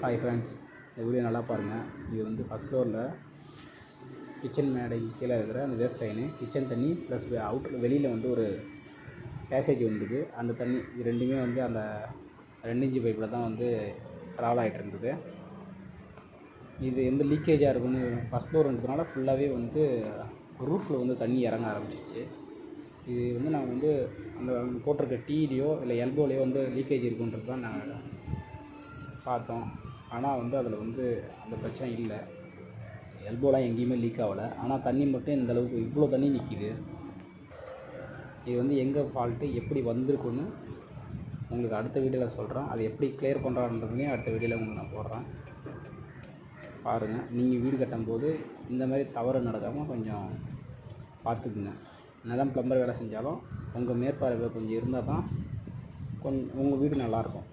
Hi friends இந்த video நல்லா பாருங்கள் இது வந்து ஃபஸ்ட் ஃப்ளோரில் கிச்சன் மேடை கீழே இருக்கிற அந்த வேஸ்ட் லைனு கிச்சன் தண்ணி ப்ளஸ் அவுட்டர் வெளியில் வந்து ஒரு பேசேஜ் வந்துருக்கு அந்த தண்ணி இது ரெண்டுமே வந்து அந்த ரெண்டு இன்ச்சு பைப்பில் தான் வந்து ட்ராவல் ஆகிட்டு இருந்தது. இது எந்த லீக்கேஜாக இருக்குன்னு ஃபஸ்ட் ஃப்ளோர்ன்றதுனால ஃபுல்லாகவே வந்து ரூஃபில் வந்து தண்ணி இறங்க ஆரம்பிச்சிச்சு இது வந்து நாங்கள் வந்து அந்த போட்டிருக்க டீலையோ இல்லை எல்போலையோ வந்து லீக்கேஜ் இருக்குன்றது தான் நாங்கள் பார்த்தோம். ஆனால் வந்து அதில் வந்து அந்த பிரச்சனை இல்லை. எல்போலாம் எங்கேயுமே லீக் ஆகலை. ஆனால் தண்ணி மட்டும் இந்த அளவுக்கு இவ்வளோ தண்ணி நிற்கிது இது வந்து எங்கே ஃபால்ட்டு எப்படி வந்திருக்குன்னு உங்களுக்கு அடுத்த வீடியோவில் சொல்கிறேன் அதை எப்படி கிளியர் பண்ணுறான்றதையும் அடுத்த வீடியோவில் உங்களுக்கு நான் போடுறேன். பாருங்கள் நீங்கள் வீடு கட்டும்போது இந்த மாதிரி தவறு நடக்காமல் கொஞ்சம் பார்த்துக்குங்க. என்னதான் ப்ளம்பர் வேலை செஞ்சாலும் உங்கள் மேற்பார்வை கொஞ்சம் இருந்தால் தான் கொஞ்சம் உங்கள் வீடு நல்லாயிருக்கும்